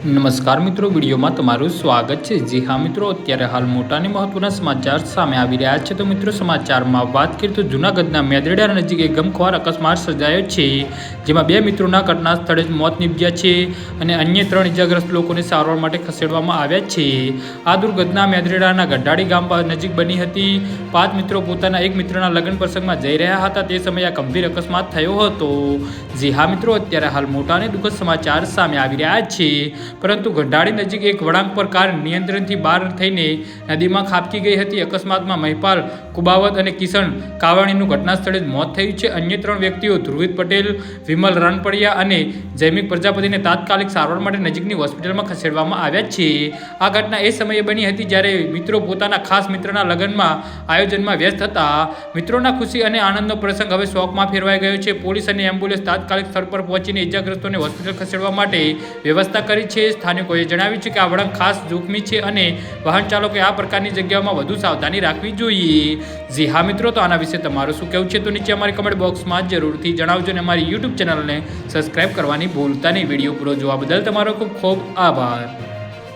નમસ્કાર મિત્રો, વિડીયોમાં તમારું સ્વાગત છે. જી હા મિત્રો, અત્યારે હાલ મોટા અને મહત્વના સમાચાર સામે આવી રહ્યા છે. તો મિત્રો, સમાચારમાં વાત કરીએ તો જૂનાગઢના મેદરડા નજીક એક ગમખ્વાર અકસ્માત સર્જાયો છે. જેમાં બે મિત્રોના ઘટના સ્થળે જ મોત નીપજ્યા છે અને અન્ય ત્રણ ઇજાગ્રસ્ત લોકોને સારવાર માટે ખસેડવામાં આવ્યા છે. આ દુર્ઘટના મેદરડાના ગઢાડી ગામ નજીક બની હતી. પાંચ મિત્રો પોતાના એક મિત્રના લગ્ન પ્રસંગમાં જઈ રહ્યા હતા. તે સમયે આ ગંભીર અકસ્માત થયો હતો. જી હા મિત્રો, અત્યારે હાલ મોટા અને દુઃખદ સમાચાર સામે આવી રહ્યા છે. પરંતુ ગઢાડી નજીક એક વળાંક પર કાર નિયંત્રણથી બહાર થઈને નદીમાં ખાબકી ગઈ હતી. અકસ્માતમાં મહિપાલ, કુબાવત અને કિશન કાવાણીનું ઘટના સ્થળે જ મોત થયું છે. અન્ય ત્રણ વ્યક્તિઓ, ધ્રુવિત પટેલ, વિમલ રાનપડિયા અને જૈમિક પ્રજાપતિને તાત્કાલિક સારવાર માટે નજીકની હોસ્પિટલમાં ખસેડવામાં આવ્યા છે. આ ઘટના એ સમયે બની હતી જ્યારે મિત્રો પોતાના ખાસ મિત્રના લગ્નમાં આયોજનમાં વ્યસ્ત હતા. મિત્રોના ખુશી અને આનંદનો પ્રસંગ હવે શોકમાં ફેરવાઈ ગયો છે. પોલીસ અને એમ્બ્યુલન્સ તાત્કાલિક સ્થળ પર પહોંચીને ઇજાગ્રસ્તોને હોસ્પિટલ ખસેડવા માટે વ્યવસ્થા કરી છે. સ્થાનિકોએ જણાવ્યું છે કે આ વળાંક ખાસ જોખમી છે અને વાહન ચાલકોએ આ પ્રકારની જગ્યાઓમાં વધુ સાવધાની રાખવી જોઈએ. જી હા મિત્રો, તો આના વિશે તમારું શું કહેવું છે? તો નીચે અમારી કમેન્ટ બોક્સમાં જરૂરથી જણાવજો અને અમારી યુટ્યુબ ચેનલને સબસ્ક્રાઇબ કરવાની ભૂલતા નહીં. વીડિયો પૂરો જોવા બદલ તમારો ખૂબ ખૂબ આભાર.